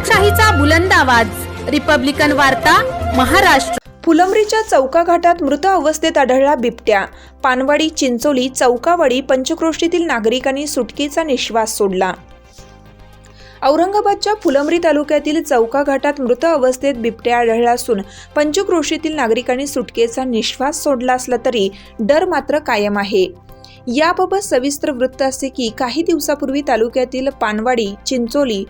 लोकशाहीचा बुलंद आवाज. रिपब्लिकन वार्ता महाराष्ट्र. फुलंब्रीच्या चौका घाटात मृत अवस्थेत आढळला बिबट्या. पानवाडी चिंचोली चौकावाडी पंचक्रोशीतील नागरिकांनी सुटकेचा निश्वास सोडला. औरंगाबादच्या फुलंब्री तालुक्यातील चौका घाटात मृत अवस्थेत बिबट्या आढळला असून पंचक्रोशीतील नागरिकांनी सुटकेचा निश्वास सोडला असला तरी डर मात्र कायम आहे. याबाबत सविस्तर वृत्त असे की काही दिवसापूर्वी तालुक्यातील पानवाडी चिंचोली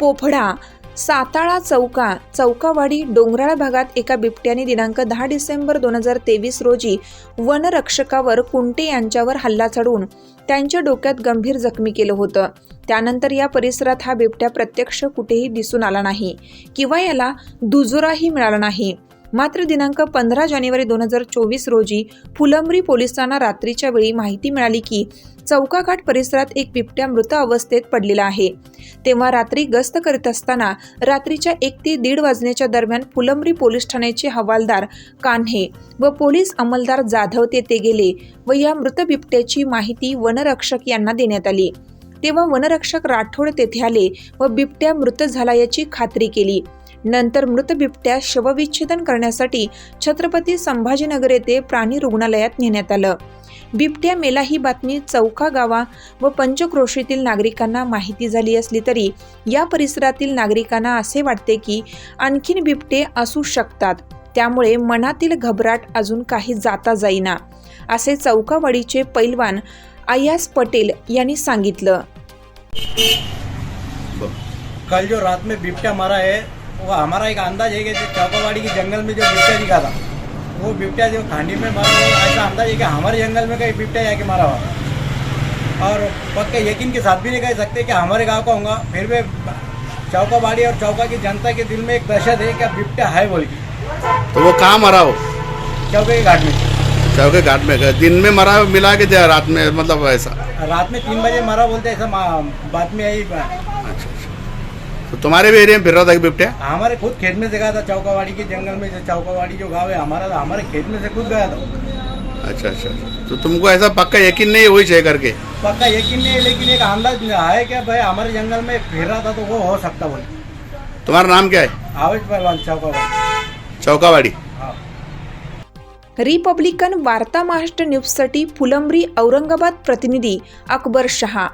पोफडा साताळा चौका चौकावाडी डोंगराळ भागात एका बिबट्याने दिनांक दहा डिसेंबर दोन हजार तेवीस रोजी वनरक्षकावर कुंटे यांच्यावर हल्ला चढवून त्यांच्या डोक्यात गंभीर जखमी केलं होतं. त्यानंतर या परिसरात हा बिबट्या प्रत्यक्ष कुठेही दिसून आला नाही किंवा याला दुजोराही मिळाला नाही. मात्र दिनांक पंधरा जानेवारी दोन हजार चोवीस रोजी फुलंब्री पोलिसांना रात्रीच्या वेळी माहिती मिळाली की चौकाघाट परिसरात एक बिबट्या मृत अवस्थेत पडलेला आहे. तेव्हा रात्री गस्त करीत असताना रात्रीच्या एक ते दीड वाजण्याच्या दरम्यान फुलंब्री पोलीस ठाण्याचे हवालदार कान्हे व पोलीस अंमलदार जाधव तेथे गेले व या मृत बिबट्याची माहिती वनरक्षक यांना देण्यात आली. तेव्हा वनरक्षक राठोड तेथे आले व बिबट्या मृत झाला याची खात्री केली. नंतर मृत बिबट्या शवविच्छेदन करण्यासाठी छत्रपती संभाजीनगर येथे प्राणी रुग्णालयात नेण्यात आलं. बिबट्या मेला ही बातमी चौका गावा व पंचक्रोशीतील नागरिकांना माहिती झाली असली तरी या परिसरातील नागरिकांना असे वाटते की आणखीन बिबटे असू शकतात. त्यामुळे मनातील घबराट अजून काही जाता जाईना असे चौकावाडीचे पैलवान अयास पटेल यांनी सांगितलं. कल जो रात में बिबट्या मारा है वो हमारा एक अंदाज है कि जो चौकावाड़ी के जंगल में जो बिबटा दिखा था वो बिबटा जो खांडी में मारा हुआ ऐसा अंदाज है कि हमारे जंगल में कहीं बिबटा जाके मारा हुआ। और पक्के यकीन के साथ भी नहीं कह सकते कि हमारे गाँव का होगा फिर भी चौकाबाड़ी और चौका की जनता के दिल में एक दहशत है कि बिबटा है बोल के। तो वो कहाँ मरा हो? चौके के घाट में। चौके घाट में। दिन में मरा मिला के रात में मतलब ऐसा? रात में तीन बजे मरा बोलते ऐसा बात में आई। अच्छा। तो तुम्हारे भी एरिया में फिर रहा था कि बिबट्या? हमारे खुद खेत में से गया था चौकावाड़ी के जंगल में जो चौकावाड़ी जो गांव है हमारा था हमारे खेत में से खुद गया था। अच्छा अच्छा तो तुमको ऐसा पक्का यकीन नहीं है वही है करके? पक्का यकीन नहीं है लेकिन एक अंदाज है कि भाई हमारे जंगल में फिर रहा था तो वो हो सकता बोल। तुम्हारा नाम क्या है? आवेश पहलवान चौकावाड़ी। चौकावाड़ी। रिपब्लिकन वार्ता महाराष्ट्र न्यूजसाठी फुलंब्री औरंगाबाद प्रतिनिधी अकबर शहा।